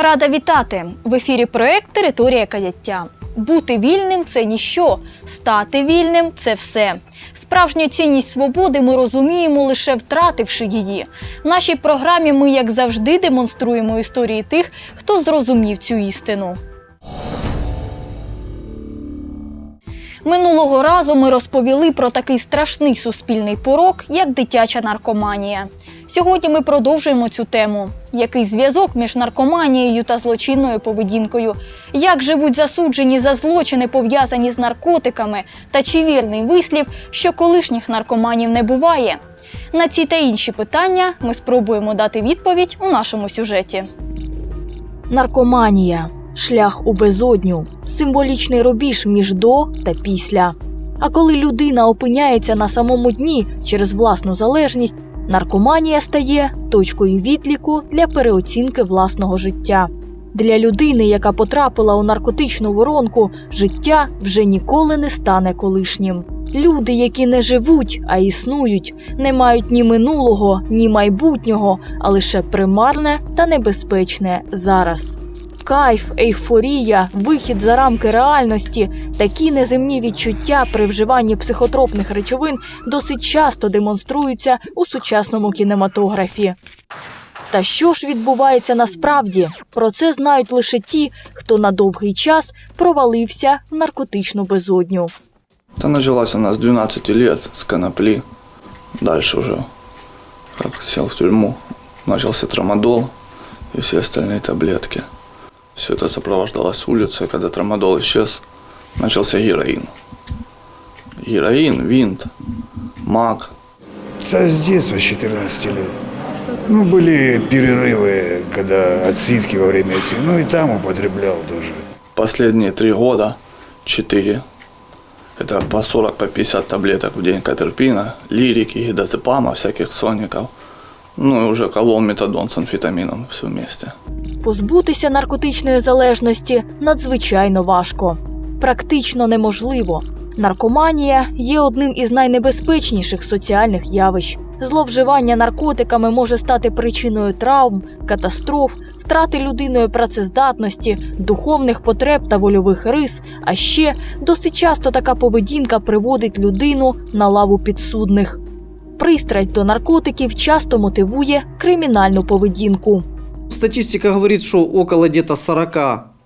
Рада вітати в ефірі проект Територія каяття. Бути вільним це ніщо, стати вільним це все. Справжню цінність свободи ми розуміємо лише втративши її. В нашій програмі ми, як завжди, демонструємо історії тих, хто зрозумів цю істину. Минулого разу ми розповіли про такий страшний суспільний порок, як дитяча наркоманія. Сьогодні ми продовжуємо цю тему. Який зв'язок між наркоманією та злочинною поведінкою? Як живуть засуджені за злочини, пов'язані з наркотиками? Та чи вірний вислів, що колишніх наркоманів не буває? На ці та інші питання ми спробуємо дати відповідь у нашому сюжеті. Наркоманія шлях у безодню, символічний рубіж між до та після. А коли людина опиняється на самому дні через власну залежність, наркоманія стає точкою відліку для переоцінки власного життя. Для людини, яка потрапила у наркотичну воронку, життя вже ніколи не стане колишнім. Люди, які не живуть, а існують, не мають ні минулого, ні майбутнього, а лише примарне та небезпечне зараз. Кайф, ейфорія, вихід за рамки реальності, такі неземні відчуття при вживанні психотропних речовин досить часто демонструються у сучасному кінематографі. Та що ж відбувається насправді? Про це знають лише ті, хто на довгий час провалився в наркотичну безодню. Это началось у нас 12 лет, с конопли. Дальше уже, как сел в тюрьму, начался трамадол и все остальные таблетки. Все это сопровождалось улицей. Когда трамадол исчез, начался героин. Героин, винт, мак. Да с детства, с 14 лет. Ну, были перерывы, когда отсидки во время отсидки. Ну, и там употреблял тоже. Последние три года, четыре, это по 40, по 50 таблеток в день катерпина, лирики, гидозепама, всяких соников. Ну и уже колол метадон с амфетамином все вместе. Позбутися наркотичної залежності надзвичайно важко, практично неможливо. Наркоманія є одним із найнебезпечніших соціальних явищ. Зловживання наркотиками може стати причиною травм, катастроф, втрати людиною працездатності, духовних потреб та вольових рис. А ще досить часто така поведінка приводить людину на лаву підсудних. Пристрасть до наркотиків часто мотивує кримінальну поведінку. Статистика говорит, что около где-то 40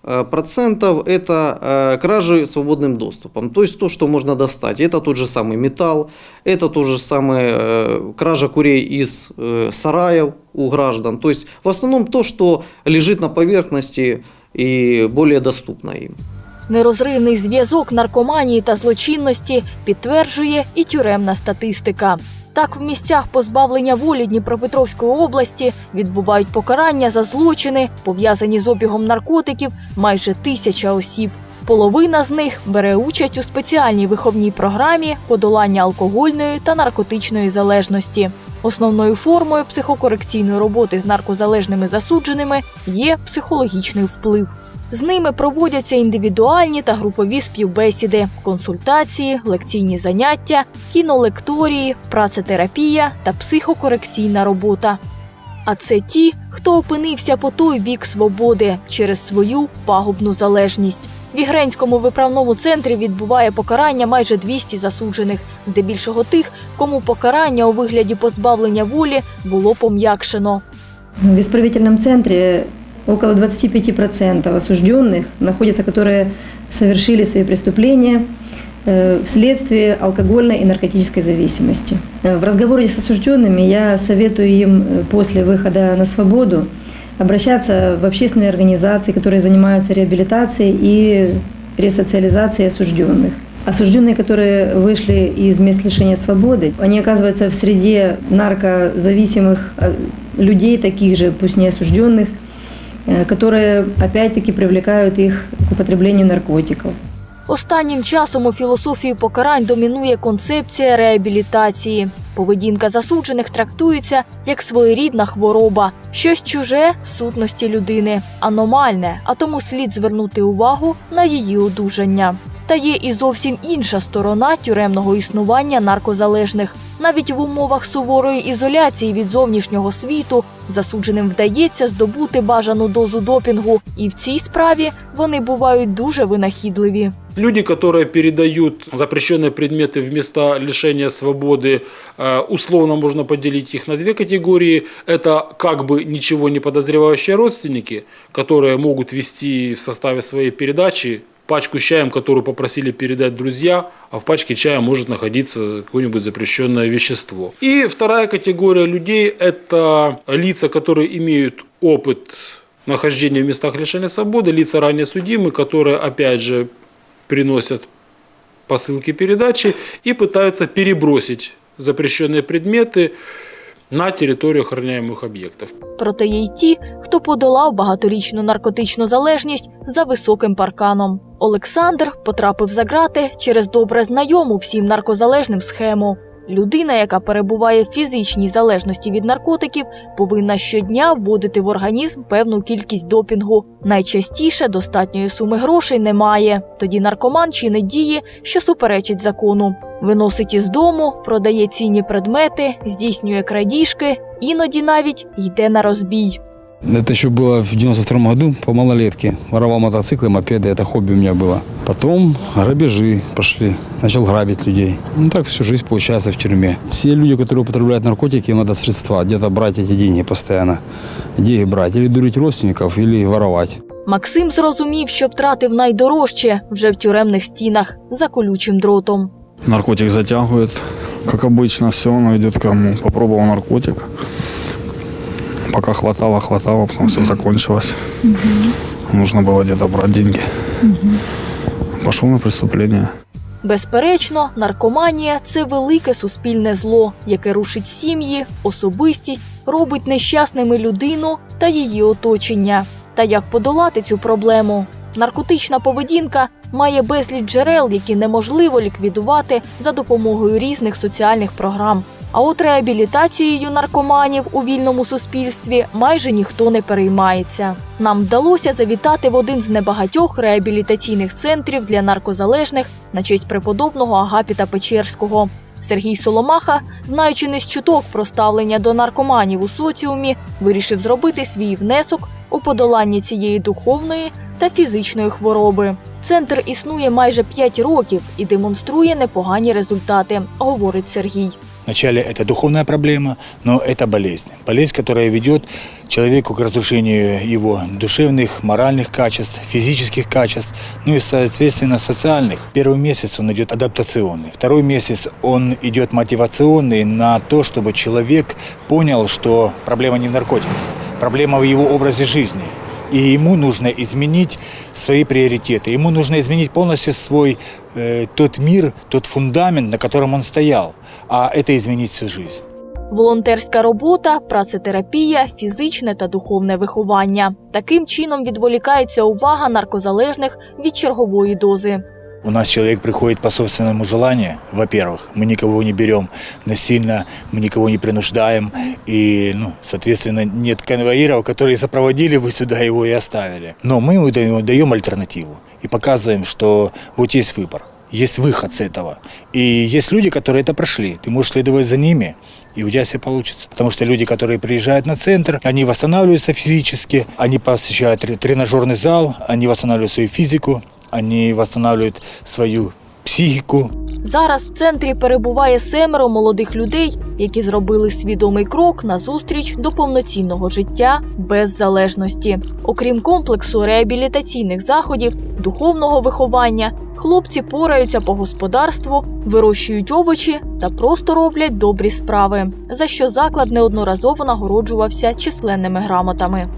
э, процентов это э, кражи свободным доступом. То есть то, что можно достать. Это тот же самый металл, это то же самое э, кража курей из э, сараев у граждан. То есть в основном то, что лежит на поверхности и более доступно им. Нерозривний зв'язок наркоманії та злочинності підтверджує і тюремна статистика. Так, в місцях позбавлення волі Дніпропетровської області відбувають покарання за злочини, пов'язані з обігом наркотиків, майже тисяча осіб. Половина з них бере участь у спеціальній виховній програмі подолання алкогольної та наркотичної залежності. Основною формою психокорекційної роботи з наркозалежними засудженими є психологічний вплив. З ними проводяться індивідуальні та групові співбесіди, консультації, лекційні заняття, кінолекторії, працетерапія та психокорекційна робота. А це ті, хто опинився по той бік свободи через свою пагубну залежність. В Ігренському виправному центрі відбуває покарання майже 200 засуджених, здебільшого тих, кому покарання у вигляді позбавлення волі було пом'якшено. В исправительном центре около 25% осужденных находятся, которые совершили свои преступления э, вследствие алкогольной и наркотической зависимости. Э, В разговоре с осужденными я советую им э, после выхода на свободу обращаться в общественные организации, которые занимаются реабилитацией и ресоциализацией осужденных. Осужденные, которые вышли из мест лишения свободы, они оказываются в среде наркозависимых людей, таких же, пусть не осужденных, которые опять-таки привлекают их к употреблению наркотиков. Останнім часом у філософії покарань домінує концепція реабілітації. Поведінка засуджених трактується як своєрідна хвороба, щось чуже сутності людини, аномальне, а тому слід звернути увагу на її одужання. Та є і зовсім інша сторона тюремного існування наркозалежних. Навіть в умовах суворої ізоляції від зовнішнього світу засудженим вдається здобути бажану дозу допінгу, і в цій справі вони бувають дуже винахідливі. Люди, которые передают запрещенные предметы в места лишения свободы, э, условно можно поделить их на две категории. Это как бы ничего не подозревающие родственники, которые могут вести в составе своей передачи Пачку чаем, которую попросили передать друзья, а в пачке чая может находиться какое-нибудь запрещенное вещество. И вторая категория людей – это лица, которые имеют опыт нахождения в местах лишения свободы, лица ранее судимые, которые, опять же, приносят посылки передачи и пытаются перебросить запрещенные предметы на територію охороняємих об'єктів. Проте є й ті, хто подолав багаторічну наркотичну залежність за високим парканом. Олександр потрапив за грати через добре знайому всім наркозалежним схему. Людина, яка перебуває в фізичній залежності від наркотиків, повинна щодня вводити в організм певну кількість допінгу. Найчастіше достатньої суми грошей немає. Тоді наркоман чинить дії, що суперечить закону. Виносить із дому, продає цінні предмети, здійснює крадіжки, іноді навіть йде на розбій. Это еще было в 92 году по малолетке. Воровал мотоциклы, мопеды, это хобби у меня было. Потом грабежи пошли, начал грабить людей. Ну так всю жизнь получается в тюрьме. Все люди, которые употребляют наркотики, им надо средства, где-то брать эти деньги постоянно. Где их брать? Или дурить родственников, или воровать. Максим зрозумів, що втратив найдорожче вже в тюремних стінах за колючим дротом. Наркотик затягивает. Как обычно, все оно идет к кому. Попробовал наркотик. Пока хватало, хватало, потом все закончилось. Нужно было где-то брать деньги. Пошел на преступление. Безперечно, наркоманія це велике суспільне зло, яке рушить сім'ї, особистість, робить нещасними людину та її оточення. Та як подолати цю проблему? Наркотична поведінка має безліч джерел, які неможливо ліквідувати за допомогою різних соціальних програм. А от реабілітацією наркоманів у вільному суспільстві майже ніхто не переймається. Нам вдалося завітати в один з небагатьох реабілітаційних центрів для наркозалежних на честь преподобного Агапіта Печерського. Сергій Соломаха, знаючи не з чуток про ставлення до наркоманів у соціумі, вирішив зробити свій внесок у подолання цієї духовної та фізичної хвороби. Центр існує майже 5 років і демонструє непогані результати, говорить Сергій. Вначале это духовная проблема, но это болезнь. Болезнь, которая ведет человеку к разрушению его душевных, моральных качеств, физических качеств, ну и, соответственно, социальных. Первый месяц он идет адаптационный. Второй месяц он идет мотивационный на то, чтобы человек понял, что проблема не в наркотиках, проблема в его образе жизни. И ему нужно изменить свои приоритеты. Ему нужно изменить полностью свой э, тот мир, тот фундамент, на котором он стоял. А это изменить всю жизнь. Волонтерська робота, працетерапія, фізичне та духовне виховання. Таким чином відволікається увага наркозалежних від чергової дози. У нас человек приходит по собственному желанию, во-первых. Мы никого не берем насильно, мы никого не принуждаем. И, ну, соответственно, нет конвоиров, которые сопроводили бы сюда его и оставили. Но мы ему даем, даем альтернативу и показываем, что вот есть выбор, Есть выход с этого. И есть люди, которые это прошли. Ты можешь следовать за ними, и у тебя все получится. Потому что люди, которые приезжают на центр, они восстанавливаются физически, они посещают тре- тренажерный зал, они восстанавливают свою физику, они восстанавливают свою психику. Зараз в центрі перебуває семеро молодих людей, які зробили свідомий крок назустріч до повноцінного життя без залежності. Окрім комплексу реабілітаційних заходів, духовного виховання, хлопці пораються по господарству, вирощують овочі та просто роблять добрі справи, за що заклад неодноразово нагороджувався численними грамотами.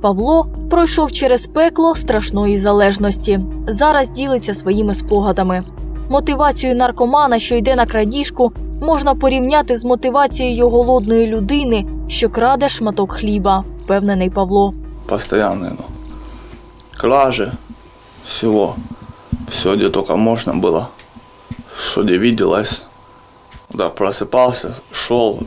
Павло пройшов через пекло страшної залежності. Зараз ділиться своїми спогадами. Мотивацію наркомана, що йде на крадіжку, можна порівняти з мотивацією голодної людини, що краде шматок хліба, впевнений Павло. Постоянные, ну. Кражи, всего. Все, где только можно было. что где виделось. Да, просыпался, шел,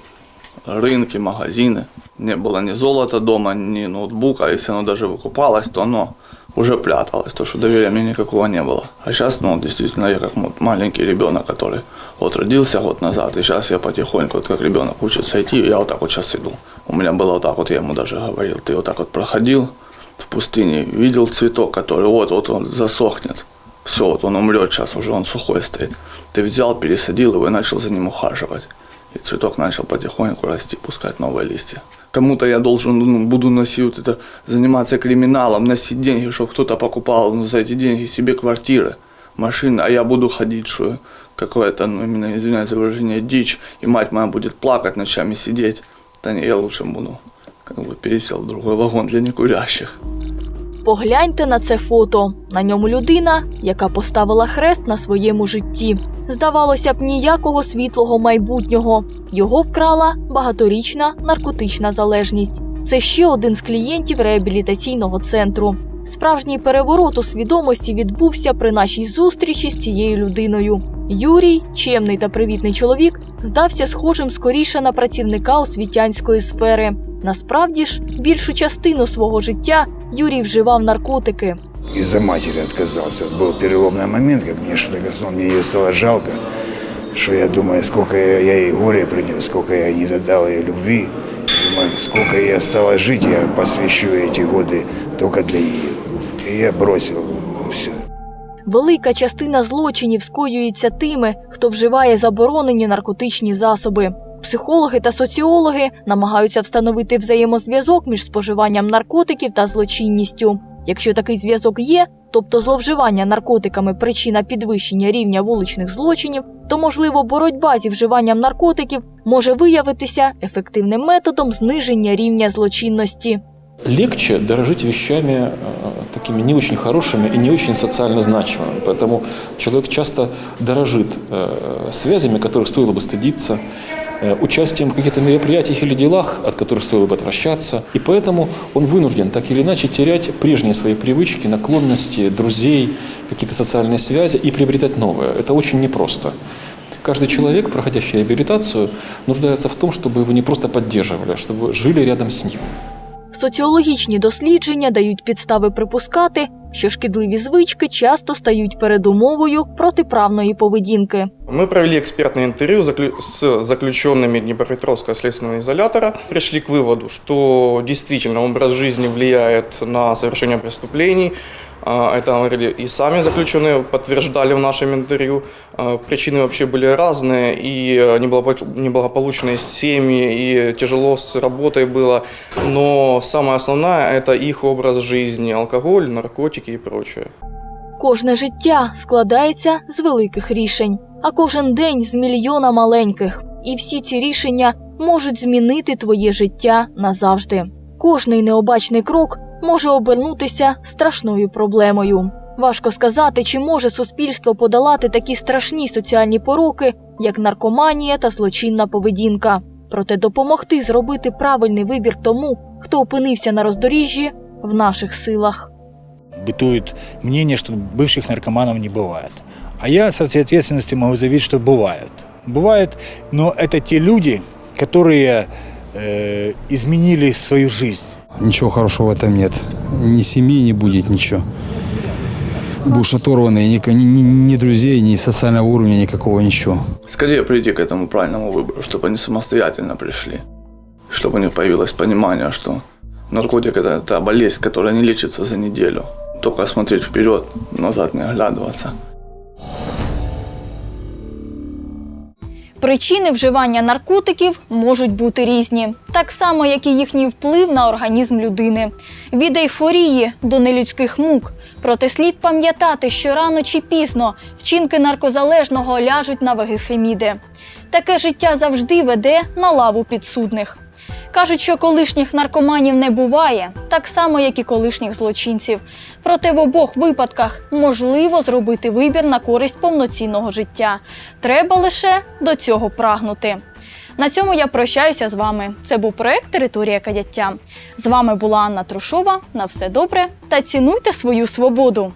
рынки, магазины. Не было ни золота дома, ни ноутбука. Если оно даже выкупалось, то оно уже пряталось, то что доверия мне никакого не было. А сейчас, ну, действительно, я как вот маленький ребенок, который вот родился год назад, и сейчас я потихоньку, вот как ребенок учится идти, я вот так вот сейчас иду. У меня было вот так вот, я ему даже говорил, ты вот так вот проходил в пустыне, видел цветок, который вот-вот он засохнет. Все, вот он умрет сейчас, уже он сухой стоит. Ты взял, пересадил его и начал за ним ухаживать. И цветок начал потихоньку расти, пускать новые листья. Кому-то я должен, ну, буду носить вот это, заниматься криминалом, носить деньги, чтобы кто-то покупал ну, за эти деньги себе квартиры, машины, а я буду ходить, что какое-то, ну, именно, извиняюсь за выражение, дичь, и мать моя будет плакать ночами, сидеть. Да не, я лучше буду, как бы пересел в другой вагон для некурящих. Погляньте на це фото. На ньому людина, яка поставила хрест на своєму житті. Здавалося б, ніякого світлого майбутнього. Його вкрала багаторічна наркотична залежність. Це ще один з клієнтів реабілітаційного центру. Справжній переворот у свідомості відбувся при нашій зустрічі з цією людиною. Юрій, чемний та привітний чоловік, здався схожим скоріше на працівника освітянської сфери. Насправді ж, більшу частину свого життя Юрій вживав наркотики. Из-за матери отказался. Был переломный момент, как мне что-то коснулось, мне ее стало жалко, что я думаю, сколько я, я ей горе принес, сколько я не додал ей любви, думаю, сколько ей осталось жить, я посвящу эти годы только для нее. И я бросил все. Велика частина злочинів скоюється тими, хто вживає заборонені наркотичні засоби. Психологи та соціологи намагаються встановити взаємозв'язок між споживанням наркотиків та злочинністю. Якщо такий зв'язок є, тобто зловживання наркотиками причина підвищення рівня вуличних злочинів, то можливо боротьба зі вживанням наркотиків може виявитися ефективним методом зниження рівня злочинності. легче дорожить вещами э, такими не очень хорошими и не очень социально значимыми. Поэтому человек часто дорожит э, связями, которых стоило бы стыдиться, э, Участием в каких-то мероприятиях или делах, от которых стоило бы отвращаться. И поэтому он вынужден так или иначе терять прежние свои привычки, наклонности, друзей, какие-то социальные связи и приобретать новое. Это очень непросто. Каждый человек, проходящий реабилитацию, нуждается в том, чтобы его не просто поддерживали, а чтобы жили рядом с ним. Соціологічні дослідження дають підстави припускати, що шкідливі звички часто стають передумовою протиправної поведінки. Мы провели экспертное интервью заклю- с заключенными Днепропетровского следственного изолятора. Пришли к выводу, что действительно образ жизни влияет на совершение преступлений. А, Это говорили и сами заключенные, подтверждали в нашем интервью. А, Причины вообще были разные, и э, неблагопо- неблагополучные семьи, и тяжело с работой было. Но самое основное – это их образ жизни, алкоголь, наркотики и прочее. Кожне життя складається з великих рішень, а кожен день з мільйона маленьких. І всі ці рішення можуть змінити твоє життя назавжди. Кожний необачний крок може обернутися страшною проблемою. Важко сказати, чи може суспільство подолати такі страшні соціальні пороки, як наркоманія та злочинна поведінка. Проте допомогти зробити правильний вибір тому, хто опинився на роздоріжжі, в наших силах. Бытует мнение, что бывших наркоманов не бывает. А я со всей ответственностью могу заявить, что бывают. Бывают, но это те люди, которые э, изменили свою жизнь. Ничего хорошего в этом нет. Ни семьи не будет, ничего. Будешь оторванный, ни, ни, ни- ни друзей, ни социального уровня, никакого, ничего. Скорее прийти к этому правильному выбору, чтобы они самостоятельно пришли. Чтобы у них появилось понимание, что наркотик это та болезнь, которая не лечится за неделю. Только смотреть вперед, назад не оглядываться. Причини вживання наркотиків можуть бути різні, так само, як і їхній вплив на організм людини. Від ейфорії до нелюдських мук. Проте слід пам'ятати, що рано чи пізно вчинки наркозалежного ляжуть на ваги Феміди. Таке життя завжди веде на лаву підсудних. Кажуть, що колишніх наркоманів не буває, так само, як і колишніх злочинців. Проте в обох випадках можливо зробити вибір на користь повноцінного життя. Треба лише до цього прагнути. На цьому я прощаюся з вами. Це був проект Територія каяття. З вами була Анна Трушова. На все добре та цінуйте свою свободу.